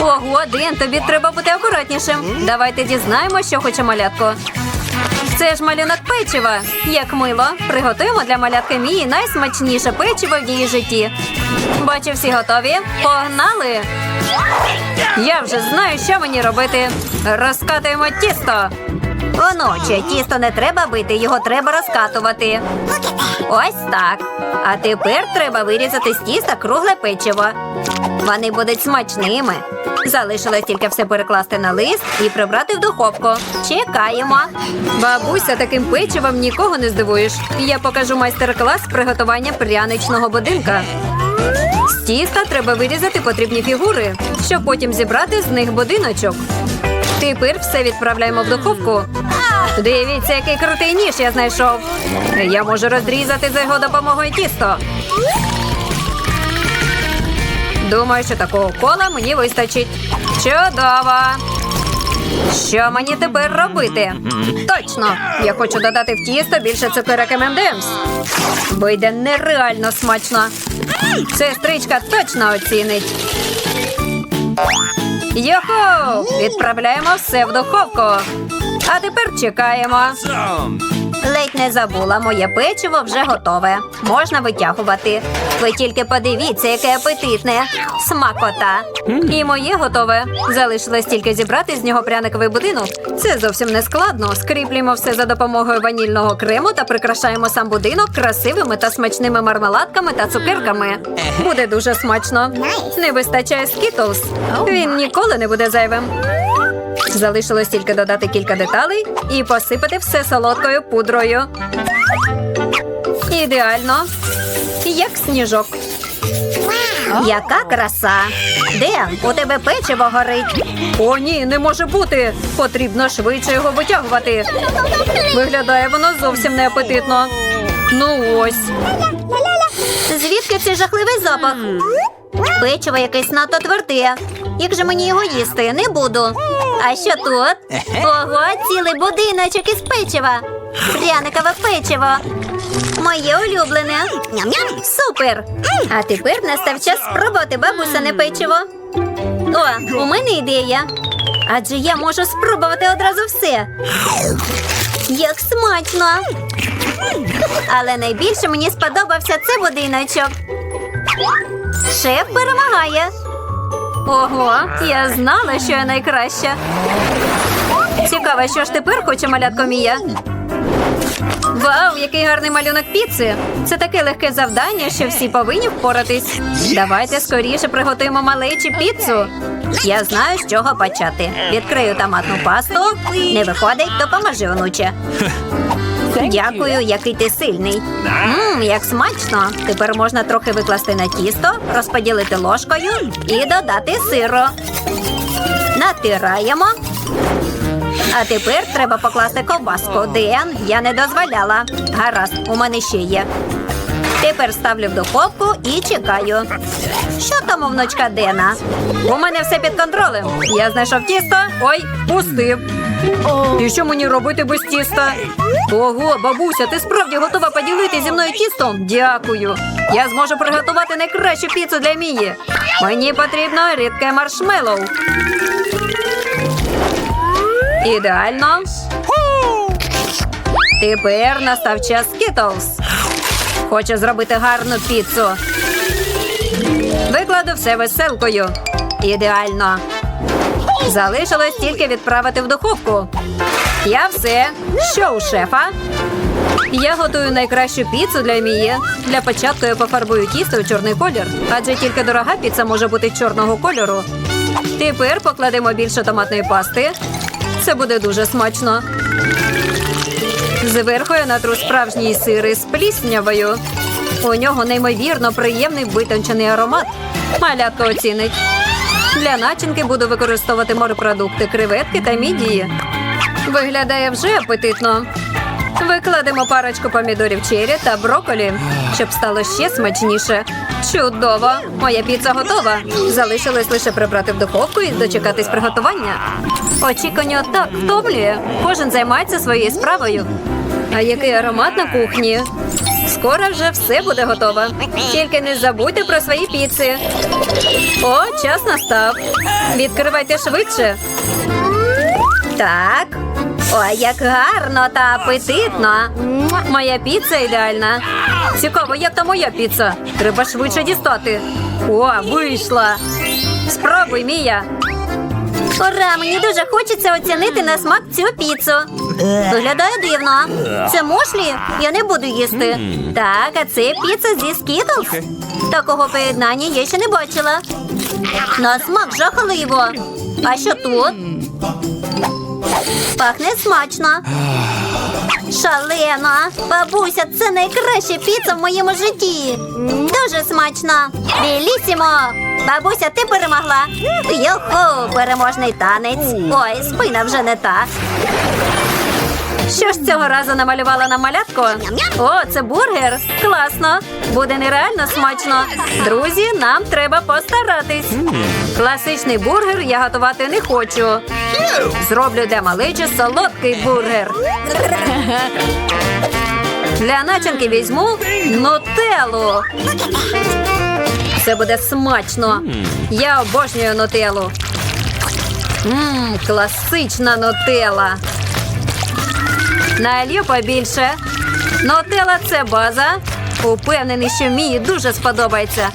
Ого, Ден, тобі треба бути акуратнішим. Давайте дізнаємо, що хоче малятко. Це ж малюнок печива. Як мило. Приготуємо для малятки Мії найсмачніше печиво в її житті. Бачу, всі готові? Погнали! Я вже знаю, що мені робити. Розкатуємо тісто. Оноче, тісто не треба бити, його треба розкатувати. Ось так. А тепер треба вирізати з тіста кругле печиво. Вони будуть смачними. Залишилось тільки все перекласти на лист і прибрати в духовку. Чекаємо. Бабуся, таким печивом нікого не здивуєш. Я покажу майстер-клас приготування пряничного будинка. З тіста треба вирізати потрібні фігури, щоб потім зібрати з них будиночок. Тепер все відправляємо в духовку. Дивіться, який крутий ніж я знайшов. Я можу розрізати за його допомогою тісто. Думаю, що такого кола мені вистачить. Чудово! Що мені тепер робити? Точно! Я хочу додати в тісто більше цукерок M&M's. Вийде нереально смачно. Сестричка точно оцінить. Йоху! Відправляємо все в духовку. А тепер чекаємо. Ледь не забула, моє печиво вже готове. Можна витягувати. Ви тільки подивіться, яке апетитне. Смакота. І моє готове. Залишилось тільки зібрати з нього пряниковий будинок. Це зовсім не складно. Скріплюємо все за допомогою ванільного крему та прикрашаємо сам будинок красивими та смачними мармеладками та цукерками. Буде дуже смачно. Не вистачає скітлз. Він ніколи не буде зайвим. Залишилось тільки додати кілька деталей і посипати все солодкою пудрою. Ідеально. Як сніжок. Яка краса! Де? У тебе печиво горить. О, ні, не може бути. Потрібно швидше його витягувати. Виглядає воно зовсім неапетитно. Ну ось. Звідки цей жахливий запах? Печиво якесь надто тверде. Як же мені його їсти? Не буду. А що тут? Ого, цілий будиночок із печива. Пряникове печиво. Моє улюблене. Ням-ням. Супер. А тепер настав час спробувати бабусине печиво. О, у мене ідея. Адже я можу спробувати одразу все. Як смачно! Але найбільше мені сподобався це будиночок. Шеф перемагає. Ого, я знала, що я найкраща. Цікаво, що ж тепер хоче малятко Мія. Вау, який гарний малюнок піци! Це таке легке завдання, що всі повинні впоратись. Давайте скоріше приготуємо малечі піцу. Я знаю, з чого почати. Відкрию томатну пасту. Не виходить, допоможи, онуче. Дякую, який ти сильний. Мм, як смачно. Тепер можна трохи викласти на тісто, розподілити ложкою і додати сиру. Натираємо. А тепер треба покласти ковбаску. Ден, я не дозволяла. Гаразд, у мене ще є. Тепер ставлю в духовку і чекаю. Що там у внучка Дена? У мене все під контролем. Я знайшов тісто. Ой, пустив. І що мені робити без тіста? Ого, бабуся, ти справді готова поділити зі мною тістом? Дякую. Я зможу приготувати найкращу піцу для Мії. Мені потрібно рідке маршмеллоу. Ідеально. Тепер настав час Skittles. Хочу зробити гарну піцу. Викладу все веселкою. Ідеально. Залишилось тільки відправити в духовку. Я все. Що у шефа? Я готую найкращу піцу для Мії. Для початку я пофарбую тісто у чорний колір, адже тільки дорога піца може бути чорного кольору. Тепер покладемо більше томатної пасти. Це буде дуже смачно. Зверху я натру справжній сир із пліснявою. У нього неймовірно приємний витончений аромат. Малятко оцінить. Для начинки буду використовувати морепродукти, креветки та мідії. Виглядає вже апетитно. Викладемо парочку помідорів чері та броколі, щоб стало ще смачніше. Чудово! Моя піца готова. Залишилось лише прибрати в духовку і дочекатись приготування. Очікування так втомлює. Кожен займається своєю справою. А який аромат на кухні? Скоро вже все буде готово. Тільки не забудьте про свої піци. О, час настав. Відкривайте швидше. Так. Ой, як гарно та апетитно. Моя піца ідеальна. Цікаво, як там моя піца? Треба швидше дістати. О, вийшла. Спробуй, Мія. Ура, мені дуже хочеться оцінити на смак цю піцу. Виглядає дивно. Це мошлі? Я не буду їсти. Так, а це піца зі скітлз. Такого поєднання я ще не бачила. На смак жахливо. А що тут? Пахне смачно. Шалено. Бабуся, це найкраща піца в моєму житті. Дуже смачно. Білісімо. Бабуся, ти перемогла. Йоху, переможний танець. Ой, спина вже не та. Що ж цього разу намалювала на малятку? О, це бургер. Класно. Буде нереально смачно. Друзі, нам треба постаратись. Класичний бургер я готувати не хочу. Зроблю для малечі солодкий бургер. Для начинки візьму нутеллу. Це буде смачно. Я обожнюю нутеллу. Мм, класична нутелла. Налью побільше. Нутелла – це база. Упевнений, що мені дуже сподобається.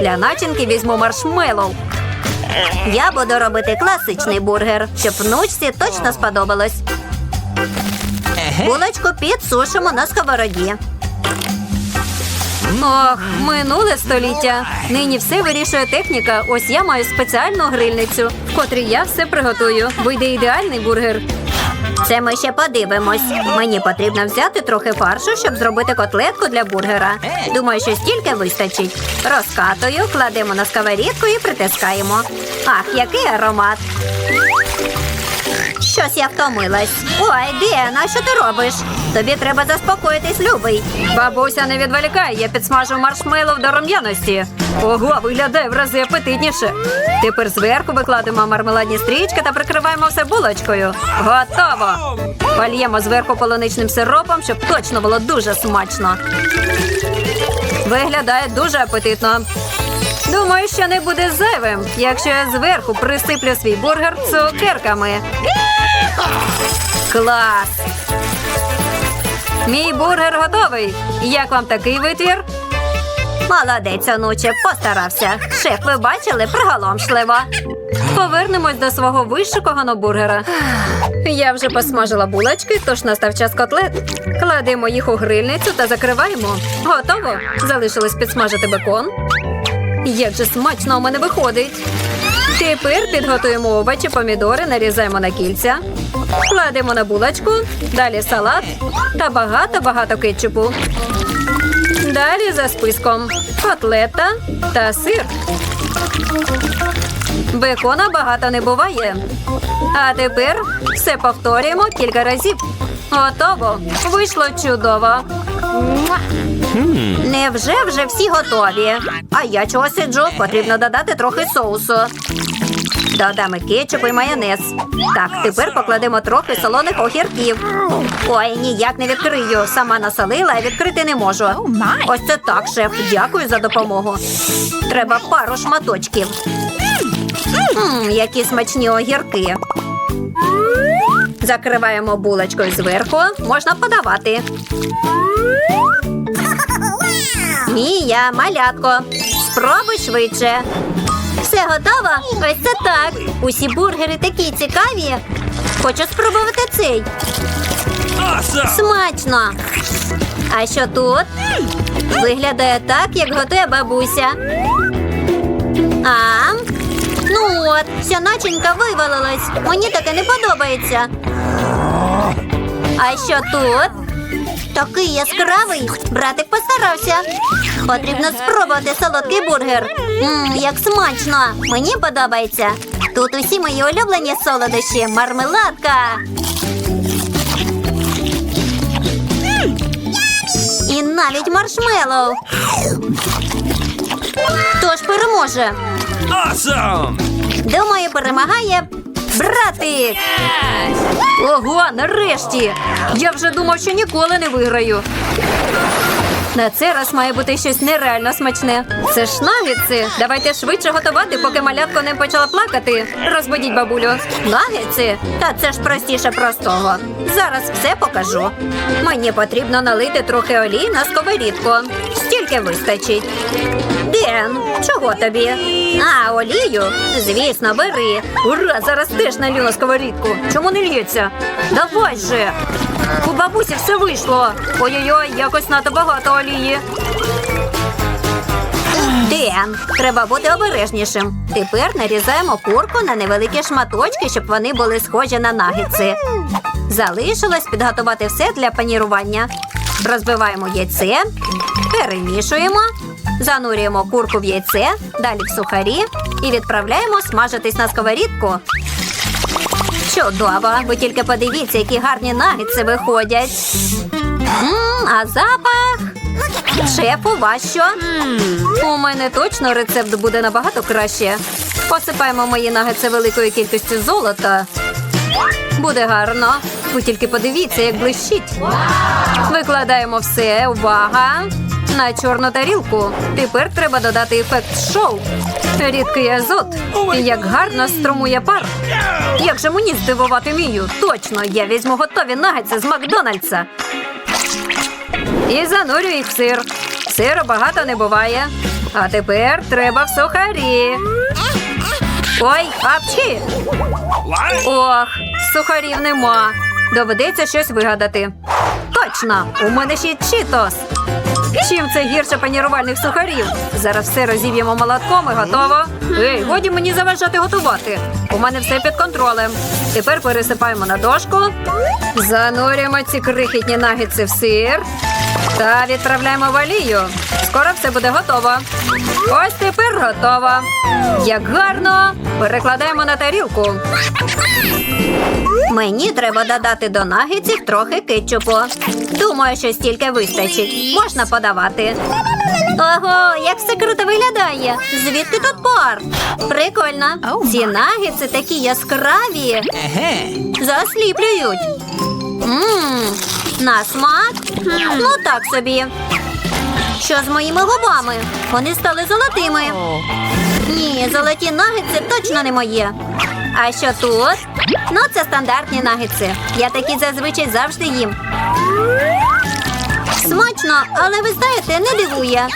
Для начинки візьму маршмеллоу. Я буду робити класичний бургер, щоб внучці точно сподобалось. Булочку підсушимо на сковороді. Ох, минуле століття. Нині все вирішує техніка. Ось я маю спеціальну грильницю, в котрій я все приготую. Вийде ідеальний бургер. Це ми ще подивимось. Мені потрібно взяти трохи фаршу, щоб зробити котлетку для бургера. Думаю, що стільки вистачить. Розкатую, кладемо на сковорідку і притискаємо. Ах, який аромат! Щось я втомилась. Ой, Ден, що ти робиш? Тобі треба заспокоїтись, любий. Бабуся, не відволікай, я підсмажу маршмеллоу до рум'яності. Ого, виглядає в рази апетитніше. Тепер зверху викладемо мармеладні стрічки та прикриваємо все булочкою. Готово! Польємо зверху полуничним сиропом, щоб точно було дуже смачно. Виглядає дуже апетитно. Думаю, що не буде зайвим, якщо я зверху присиплю свій бургер цукерками. Клас! Мій бургер готовий. Як вам такий витвір? Молодець, онуче, постарався. Шеф, ви бачили приголомшливо. Повернемось до свого вишикованого бургера. Я вже посмажила булочки, тож настав час котлет. Кладемо їх у грильницю та закриваємо. Готово. Залишилось підсмажити бекон. Як же смачно у мене виходить. Тепер підготуємо овочі, помідори, нарізаємо на кільця, кладемо на булочку, далі салат та багато-багато кетчупу. Далі за списком котлета та сир. Бекона багато не буває. А тепер все повторюємо кілька разів. Готово. Вийшло чудово. Невже вже всі готові? А я чого сиджу? Потрібно додати трохи соусу. Додамо кетчуп і майонез. Так, тепер покладемо трохи солоних огірків. Ой, ніяк не відкрию. Сама насолила, а відкрити не можу. Ось це так, шеф. Дякую за допомогу. Треба пару шматочків. Мм, які смачні огірки. Закриваємо булочкою зверху. Можна подавати. Мія, малятко. Спробуй швидше. Все готово? Ось це так. Усі бургери такі цікаві. Хочу спробувати цей. Смачно. А що тут? Виглядає так, як готує бабуся. А? Ну от, вся начинка вивалилась. Мені таке не подобається. А що тут? Такий яскравий. Братик постарався. Потрібно спробувати солодкий бургер. Мм, як смачно. Мені подобається. Тут усі мої улюблені солодощі. Мармеладка. І навіть маршмеллоу. Хто ж переможе? Awesome! Думаю, перемагає братик. Ого, нарешті! Я вже думав, що ніколи не виграю. На цей раз має бути щось нереально смачне. Це ж нагетси. Давайте швидше готувати, поки малятко не почала плакати. Розбудіть бабулю. Нагетси? Та це ж простіше простого. Зараз все покажу. Мені потрібно налити трохи олії на сковорідку. Стільки вистачить. Ден, чого тобі? А, олію? Звісно, бери. Ура, зараз теж налью на сковорідку. Чому не лється? Давай же. У бабусі все вийшло. Ой-ой-ой, якось надто багато олії. Ден, треба бути обережнішим. Тепер нарізаємо курку на невеликі шматочки, щоб вони були схожі на нагетси. Залишилось підготувати все для панірування. Розбиваємо яйце, перемішуємо, занурюємо курку в яйце, далі в сухарі і відправляємо смажитись на сковорідку. Чудово! Ви тільки подивіться, які гарні нагетси виходять. М, а запах. Шефу, вас що? У мене точно рецепт буде набагато краще. Посипаємо мої нагетси великою кількістю золота. Буде гарно. Ви тільки подивіться, як блищить. Викладаємо все, увага! На чорну тарілку. Тепер треба додати ефект шоу. Рідкий азот. Як гарно струмує пар. Як же мені здивувати мію? Точно, я візьму готові нагетси з Макдональдса. І занурю їх в сир. Сиру багато не буває. А тепер треба в сухарі. Ой, апчі! Ох, сухарів нема. Доведеться щось вигадати. Точно, у мене ще чітос. Чим це гірше панірувальних сухарів? Зараз все розіб'ємо молотком і готово. Ей, годі мені заважати готувати. У мене все під контролем. Тепер пересипаємо на дошку, занурюємо ці крихітні нагетси в сир та відправляємо в олію. Скоро все буде готово. Ось тепер готово. Як гарно! Перекладаємо на тарілку. Мені треба додати до нагетсів трохи кетчупу. Думаю, що стільки вистачить. Можна подавати. Ого, як все круто виглядає. Звідки тут пар? Прикольно. Ці нагетси такі яскраві. Засліплюють. Ммм, на смак? Ну так собі. Що з моїми губами? Вони стали золотими. Ні, золоті нагетси точно не моє. А що тут? Ну, це стандартні нагетси. Я такі зазвичай завжди їм. Смачно, але ви знаєте, не дивує.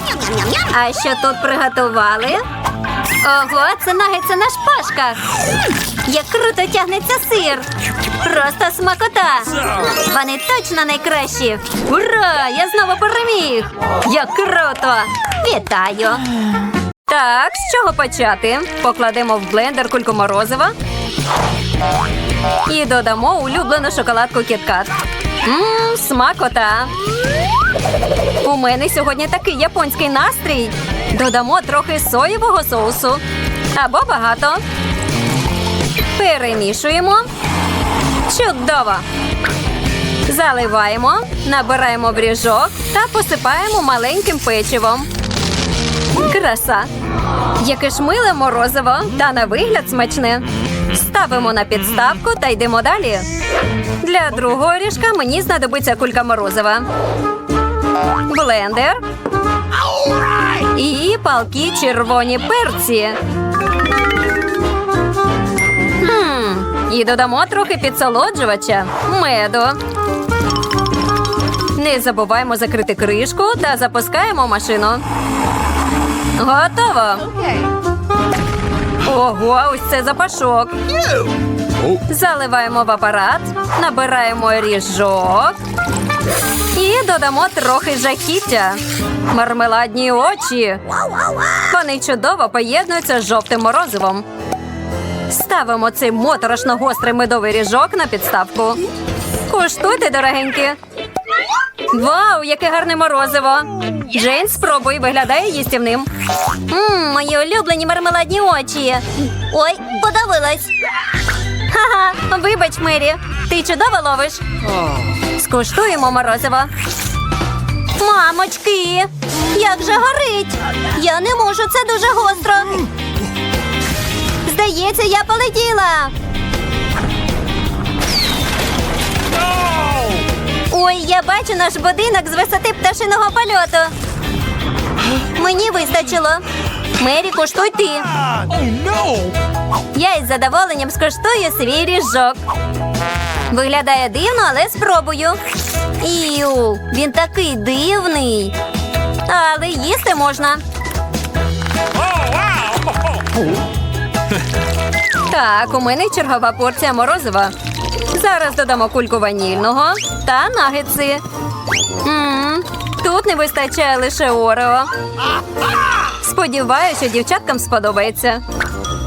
А що тут приготували? Ого, це нагетси на шпажках. Як круто тягнеться сир. Просто смакота. Вони точно найкращі. Ура! Я знову переміг! Як круто! Вітаю! Так, з чого почати? Покладемо в блендер кульку морозива і додамо улюблену шоколадку кіткат. Мм, смакота. У мене сьогодні такий японський настрій. Додамо трохи соєвого соусу. Або багато. Перемішуємо. Чудово! Заливаємо, набираємо в ріжок та посипаємо маленьким печивом. Краса! Яке ж миле морозиво та на вигляд смачне. Ставимо на підставку та йдемо далі. Для другого ріжка мені знадобиться кулька морозива. Блендер. І палки червоні перці. Хм, і додамо трохи підсолоджувача меду. Не забуваємо закрити кришку та запускаємо машину. Готово. Ого, ось це запашок. Заливаємо в апарат, набираємо ріжок і додамо трохи жахіття. Мармеладні очі. Вони чудово поєднуються з жовтим морозивом. Ставимо цей моторошно гострий медовий ріжок на підставку. Куштуйте, дорогенькі. Вау, яке гарне морозиво! Джейн, спробуй, виглядає їстівним. Мм, мої улюблені мармеладні очі. Ой, подавилась. Ха-ха, вибач, Мері, ти чудово ловиш. Скуштуємо морозиво. Мамочки, як же горить! Я не можу, це дуже гостро. Здається, я полетіла. Ой, я бачу наш будинок з висоти пташиного польоту. Мені вистачило. Мері, куштуй ти. Oh no! Я із задоволенням скуштую свій ріжок. Виглядає дивно, але спробую. Іу, він такий дивний. Але їсти можна. Так, у мене чергова порція морозива. Зараз додамо кульку ванільного та нагетси. М, Тут не вистачає лише орео. Сподіваюся, що дівчаткам сподобається.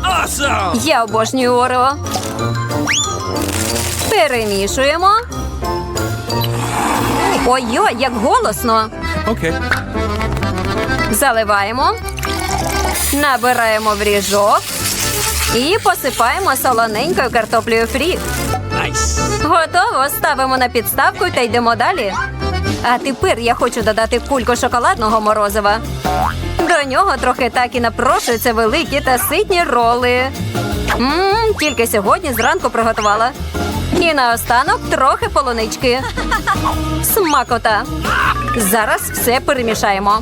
Awesome! Я обожнюю орео. Перемішуємо. Ой-ой, як голосно. Okay. Заливаємо, набираємо в ріжок і посипаємо солоненькою картоплею фрі. Nice. Готово. Ставимо на підставку та йдемо далі. А тепер я хочу додати кульку шоколадного морозива. До нього трохи так і напрошуються великі та ситні роли. Мм, тільки сьогодні зранку приготувала. І наостанок трохи полунички. Смакота. Зараз все перемішаємо.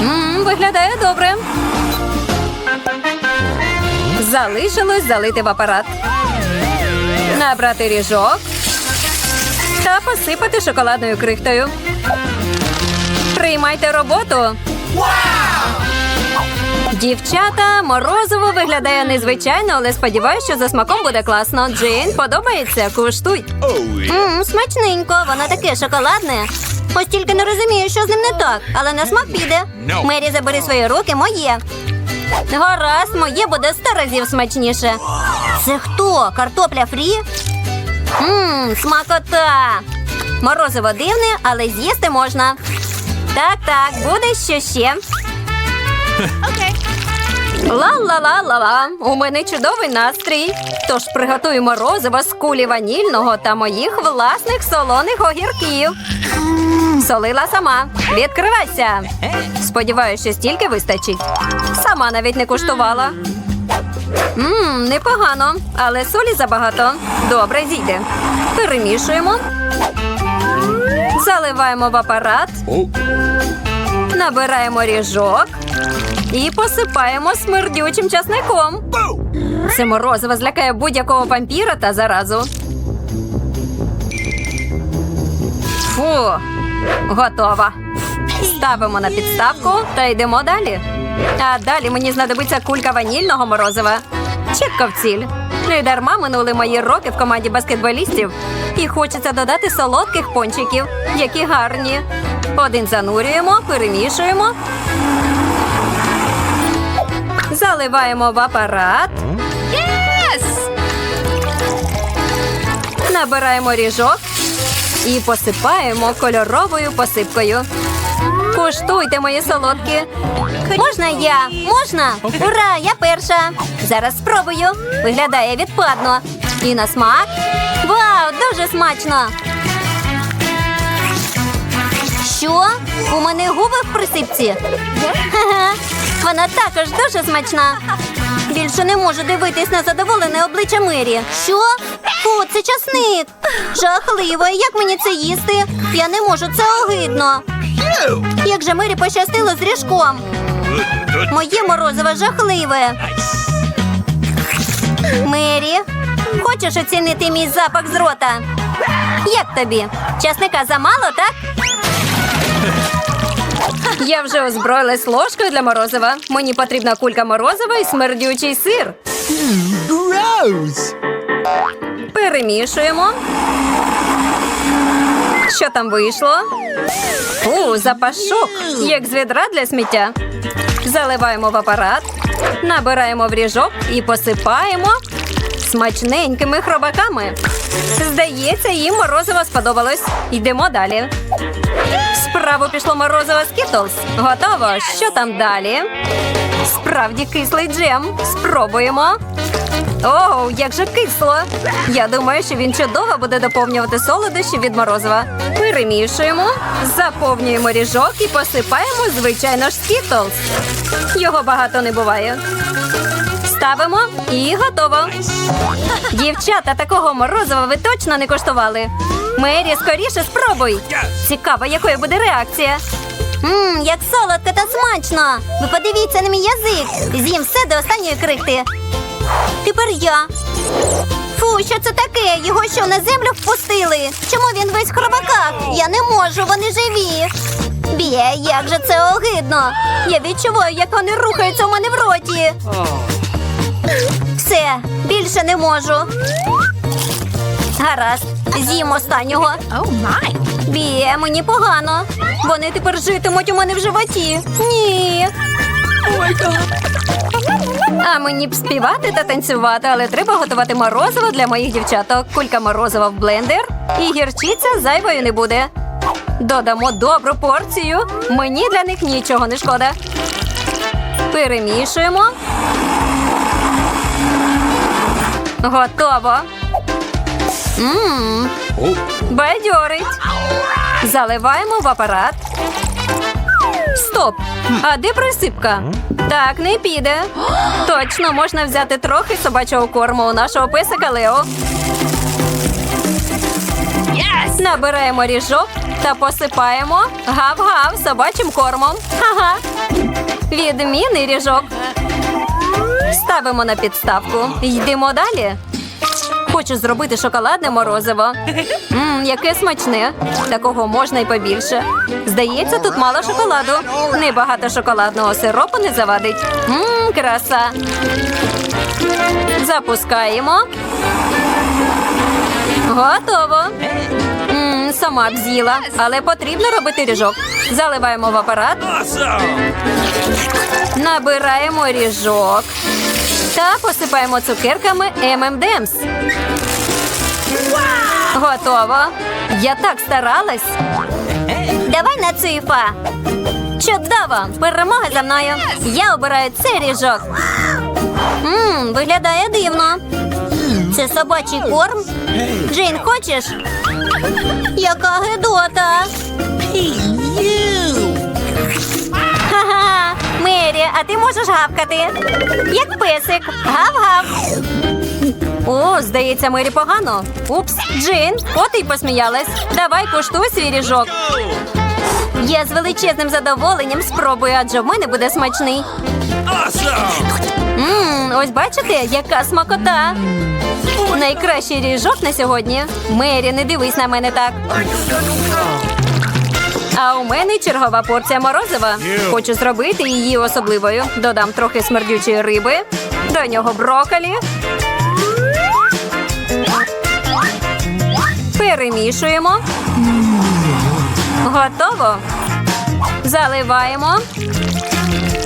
Мм, виглядає добре. Залишилось залити в апарат. Набрати ріжок та посипати шоколадною крихтою. Приймайте роботу. Дівчата, морозиво виглядає незвичайно, але сподіваюся, що за смаком буде класно. Джейн, подобається? Куштуй. Oh смачненько, воно таке шоколадне. Ось тільки не розумію, що з ним не так, але на смак піде. Мері, забери свої руки, моє. Гаразд, моє буде сто разів смачніше. Це хто? Картопля фрі? Мм, смакота. Морозиво дивне, але з'їсти можна. Так, так, буде що ще. Ла-ла-ла-ла-ла. У мене чудовий настрій. Тож приготую морозиво з кулі ванільного та моїх власних солоних огірків. Солила сама. Відкривайся. Сподіваюся, що стільки вистачить. Сама навіть не куштувала. Мм, непогано, але солі забагато. Добре, зійде. Перемішуємо. Заливаємо в апарат. Набираємо ріжок і посипаємо смердючим часником. Це морозиво злякає будь-якого вампіра та заразу. Фу, готова. Ставимо на підставку та йдемо далі. А далі мені знадобиться кулька ванільного морозива. Чітко в ціль. Не дарма минули мої роки в команді баскетболістів. І хочеться додати солодких пончиків, які гарні. Один занурюємо, перемішуємо. Заливаємо в апарат. Набираємо ріжок і посипаємо кольоровою посипкою. Куштуйте, мої солодкі. Можна я? Можна? Ура! Я перша. Зараз спробую. Виглядає відпадно. І на смак. Вау, дуже смачно. Що? У мене губи в присипці. Вона також дуже смачна. Більше не можу дивитись на задоволене обличчя Мері. Що? О, це часник. Жахливо. Як мені це їсти? Я не можу, це огидно. Як же Мері пощастило з ріжком. Моє морозиво жахливе. Мері, хочеш оцінити мій запах з рота? Як тобі? Часника замало, так? Я вже озброїлась ложкою для морозива. Мені потрібна кулька морозива і смердючий сир. Gross! Перемішуємо. Що там вийшло? У, запашок, як з відра для сміття. Заливаємо в апарат, набираємо в ріжок і посипаємо смачненькими хробаками. Здається, їм морозиво сподобалось. Йдемо далі. Справу пішло морозиво Скітлз. Готово. Що там далі? Справді кислий джем. Спробуємо. Оу, як же кисло! Я думаю, що він чудово буде доповнювати солодощі від морозива. Перемішуємо, заповнюємо ріжок і посипаємо, звичайно ж, скітлз. Його багато не буває. Ставимо і готово. Дівчата, такого морозива ви точно не коштували. Мері, скоріше спробуй. Цікаво, якою буде реакція. Ммм, як солодко та смачно. Ви подивіться на мій язик. З'їм все до останньої крихти. Тепер я. Фу, що це таке? Його що на землю впустили? Чому він весь в хробаках? Я не можу, вони живі. Бє, як же це огидно. Я відчуваю, як вони рухаються у мене в роті. Все, більше не можу. Гаразд, з'їм останнього. Бє, мені погано. Вони тепер житимуть у мене в животі. Ні. А мені б співати та танцювати, але треба готувати морозиво для моїх дівчаток. Кулька морозива в блендер, і гірчиця зайвою не буде. Додамо добру порцію. Мені для них нічого не шкода. Перемішуємо. Готово. Мм, Oh. Бадьорить. Заливаємо в апарат. Стоп! А де присипка? Так, не піде. Точно можна взяти трохи собачого корму у нашого песика Лео. Набираємо ріжок та посипаємо гав-гав собачим кормом. Ага. Відмінний ріжок. Ставимо на підставку. Йдемо далі. Хочу зробити шоколадне морозиво. Ммм, яке смачне. Такого можна й побільше. Здається, тут мало шоколаду. Небагато шоколадного сиропу не завадить. Ммм, краса. Запускаємо. Готово. Сама б з'їла, але потрібно робити ріжок. Заливаємо в апарат, набираємо ріжок та посипаємо цукерками M&M's. Готово. Я так старалась. Давай на цифа. Чудово! Перемога за мною. Я обираю цей ріжок. Ммм, виглядає дивно. Це собачий корм? Джейн, хочеш? Яка гидота. Ха-ха! Мері, а ти можеш гавкати? Як песик. Гав-гав. О, здається, Мері погано. Упс, Джин, от і посміялась. Давай куштуй свій ріжок. Я з величезним задоволенням спробую, адже в мене буде смачний. Awesome. Мм, ось бачите, яка смакота. Найкращий ріжок на сьогодні. Мері, не дивись на мене так. А у мене чергова порція морозива. Хочу зробити її особливою. Додам трохи смердючої риби, до нього броколі. Перемішуємо. Готово. Заливаємо.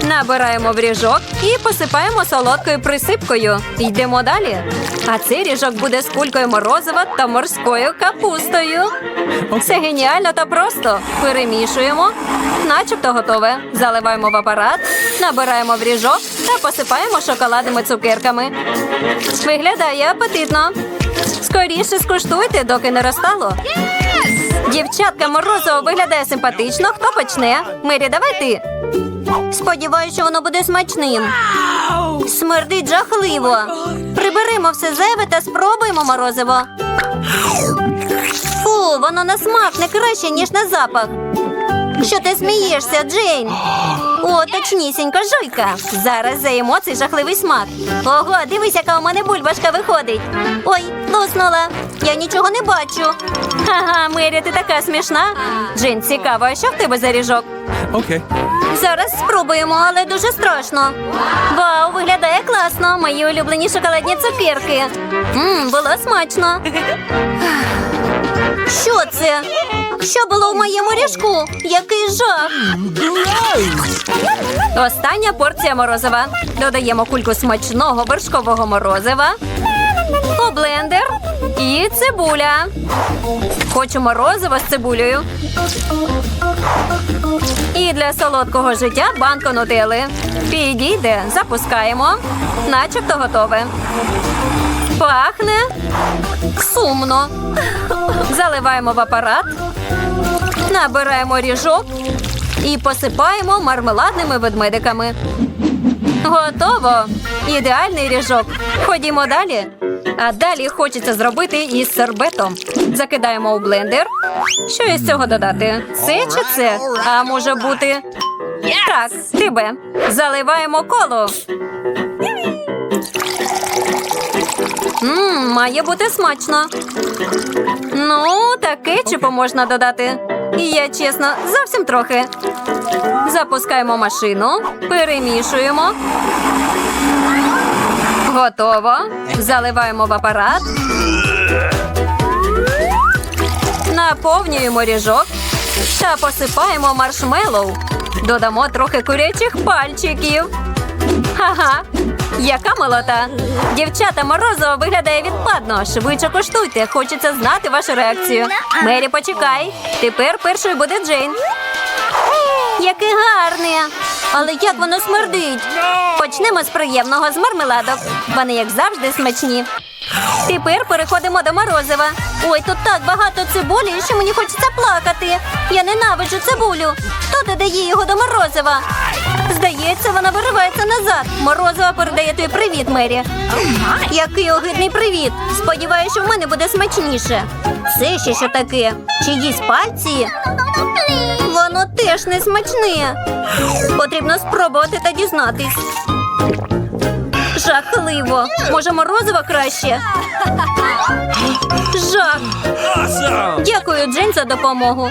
Набираємо в ріжок і посипаємо солодкою присипкою. Йдемо далі. А цей ріжок буде з кулькою морозива та морською капустою. Це геніально та просто. Перемішуємо. Начебто готове. Заливаємо в апарат, набираємо в ріжок та посипаємо шоколадними цукерками. Виглядає апетитно. Скоріше скуштуйте, доки не розтало. Дівчатка морозиво виглядає симпатично. Хто почне? Мері, давай ти. Сподіваюся, що воно буде смачним. Смердить жахливо. Приберемо все зайве та спробуємо морозиво. Фу, воно на смак не краще, ніж на запах. Що ти смієшся, Джейн? О, точнісінько, жуйка. Зараз заїмо цей жахливий смак. Ого, дивись, яка у мене бульбашка виходить. Ой, луснула. Я нічого не бачу. Ага, Мері, ти така смішна. Джин, цікаво, а що в тебе за ріжок? Okay. Зараз спробуємо, але дуже страшно. Вау, виглядає класно. Мої улюблені шоколадні цукерки. Мм, було смачно. Що це? Що було в моєму ріжку? Який жах! Остання порція морозива. Додаємо кульку смачного вершкового морозива. У блендер і цибуля. Хочу морозиво з цибулею. І для солодкого життя банку нутели. Підійде, запускаємо. Начебто готове. Пахне сумно. Заливаємо в апарат, набираємо ріжок і посипаємо мармеладними ведмедиками. Готово! Ідеальний ріжок. Ходімо далі. А далі хочеться зробити із сербетом. Закидаємо у блендер. Що із цього додати? Це чи це? А може бути. Так, тебе. Заливаємо коло. Мм, має бути смачно. Ну, та кетчупу можна додати. І я чесно, зовсім трохи. Запускаємо машину, перемішуємо. Готово. Заливаємо в апарат. Наповнюємо ріжок та посипаємо маршмеллоу. Додамо трохи курячих пальчиків. Ха-ха! Яка молота! Дівчата морозиво виглядає відпадно. Швидше коштуйте. Хочеться знати вашу реакцію. Мері, почекай. Тепер першою буде Джейн. Яке гарне! Але як воно смердить? Почнемо з приємного з мармеладок. Вони, як завжди, смачні. Тепер переходимо до морозива. Ой, тут так багато цибулі, що мені хочеться плакати. Я ненавиджу цибулю. Хто додає його до морозива? Здається, вона виривається назад. Морозова передає тобі привіт, Мері. Який огидний привіт! Сподіваюся, що в мене буде смачніше. Це ще що таке? Чиїсь пальці? Воно теж не смачне. Потрібно спробувати та дізнатись. Жахливо. Може, морозиво краще? Жах. Дякую, Джейн, за допомогу.